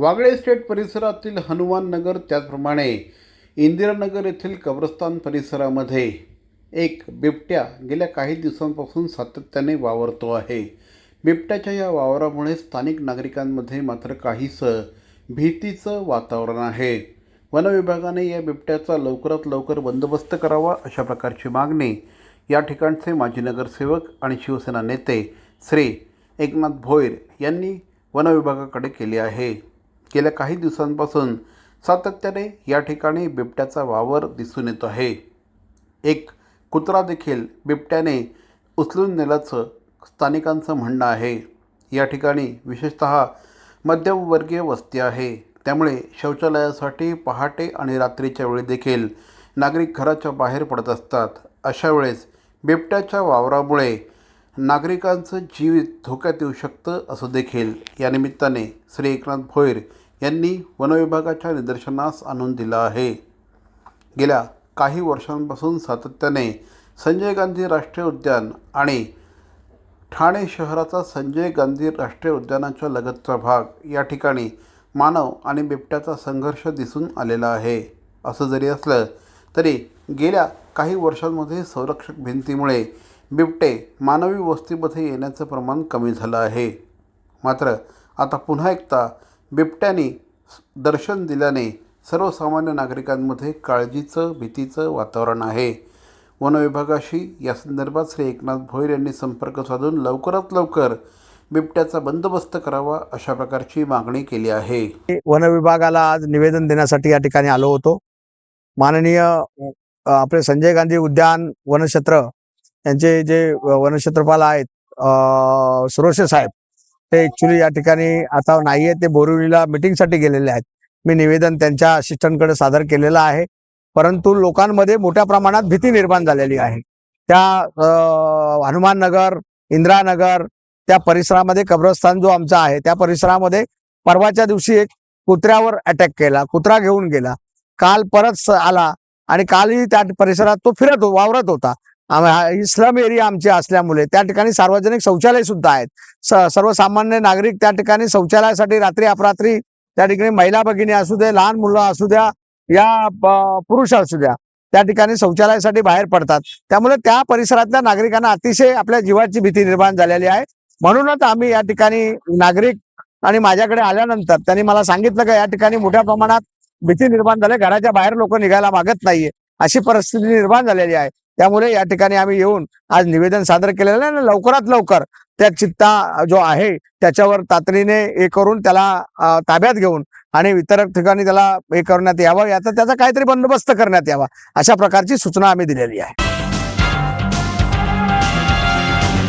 Wagle state परिसरातील हनुमान नगर त्याचप्रमाणे इंदिरानगर येथील कब्रस्तान परिसरामध्ये एक बिबट्या गेल्या काही दिवसांपासून सातत्याने वावरतो आहे. बिबट्याच्या या वावरामुळे स्थानिक नागरिकांमध्ये मात्र काहीसं भीतीचं वातावरण आहे. वनविभागाने या बिबट्याचा लवकरात लवकर बंदोबस्त करावा अशा प्रकारची मागणी या ठिकाणचे माजी नगरसेवक आणि शिवसेना नेते श्री एकनाथ भोईर यांनी वनविभागाकडे केली आहे. गेल्या काही दिवसांपासून सातत्याने या ठिकाणी बिबट्याचा वावर दिसून येतो आहे. एक कुत्रा देखील बिबट्याने उचलून नेल्याचं स्थानिकांचं म्हणणं आहे. या ठिकाणी विशेषत मध्यमवर्गीय वस्ती आहे. त्यामुळे शौचालयासाठी पहाटे आणि रात्रीच्या वेळी देखील नागरिक घराच्या बाहेर पडत असतात. अशा वेळेस बिबट्याच्या वावरामुळे नागरिकांचं जीवित धोक्यात येऊ शकतं असं देखील या निमित्ताने श्री एकनाथ भोईर यांनी वनविभागाच्या निदर्शनास आणून दिलं आहे. गेल्या काही वर्षांपासून सातत्याने संजय गांधी राष्ट्रीय उद्यान आणि ठाणे शहराचा संजय गांधी राष्ट्रीय उद्यानाच्या लगतचा भाग या ठिकाणी मानव आणि बिबट्याचा संघर्ष दिसून आलेला आहे. असं जरी असलं तरी गेल्या काही वर्षांमध्ये संरक्षक भिंतीमुळे बिबटे मानवी वस्तीमध्ये येण्याचं प्रमाण कमी झालं आहे. मात्र आता पुन्हा एकदा बिबट्याने दर्शन दिल्याने सर्वसामान्य नागरिकांमध्ये काळजीचं भीतीचं वातावरण आहे. वनविभागाशी या संदर्भात श्री एकनाथ भोईर यांनी संपर्क साधून लवकरात लवकर बिबट्याचा बंदोबस्त करावा अशा प्रकारची मागणी केली आहे. वनविभागाला आज निवेदन देण्यासाठी या ठिकाणी आलो होतो. माननीय आपले संजय गांधी उद्यान वनक्षेत्र यांचे जे वनक्षेत्रपाल आहेत अ, सुरोशे साहेब ते ऍक्च्युली या ठिकाणी आता नाहीये ते बोरिवलीला मीटिंगसाठी गेलेले आहेत. मी निवेदन त्यांच्या असिस्टंटकडे सादर केलेलं आहे. परंतु लोकांमध्ये मोठ्या प्रमाणात भीती निर्माण झालेली आहे. त्या हनुमाननगर हनुमान नगर इंदिरानगर त्या परिसरामध्ये कब्रस्तान जो आमचा आहे त्या परिसरामध्ये परवाच्या दिवशी एक कुत्र्यावर अटॅक केला कुत्रा घेऊन गेला. काल परत आला आणि कालही त्या परिसरात तो फिरत वावरत होता. इस्लाम एरिया आमचे असल्यामुळे त्या ठिकाणी सार्वजनिक शौचालय सुद्धा आहेत. स- सर्वसामान्य नागरिक त्या ठिकाणी शौचालयासाठी रात्री अपरात्री त्या ठिकाणी महिला भगिनी असू दे लहान मुलं असू द्या या पुरुष असू द्या त्या ठिकाणी शौचालयासाठी बाहेर पडतात. त्यामुळे त्या परिसरातल्या नागरिकांना अतिशय आपल्या जीवाची भीती निर्माण झालेली आहे. म्हणूनच आम्ही या ठिकाणी नागरिक आणि माझ्याकडे आल्यानंतर त्यांनी मला सांगितलं का या ठिकाणी मोठ्या प्रमाणात भीती निर्माण झाली घराच्या बाहेर लोक निघायला मागत नाहीये. अशी परिस्थिती निर्माण झालेली आहे. त्यामुळे या ठिकाणी आम्ही येऊन आज निवेदन सादर केलेलं आहे आणि लवकरात लवकर त्या चित्ता जो आहे त्याच्यावर तातडीने हे करून त्याला ताब्यात घेऊन आणि इतर ठिकाणी त्याला हे करण्यात यावं याचा त्याचा काहीतरी बंदोबस्त करण्यात यावा अशा प्रकारची सूचना आम्ही दिलेली आहे.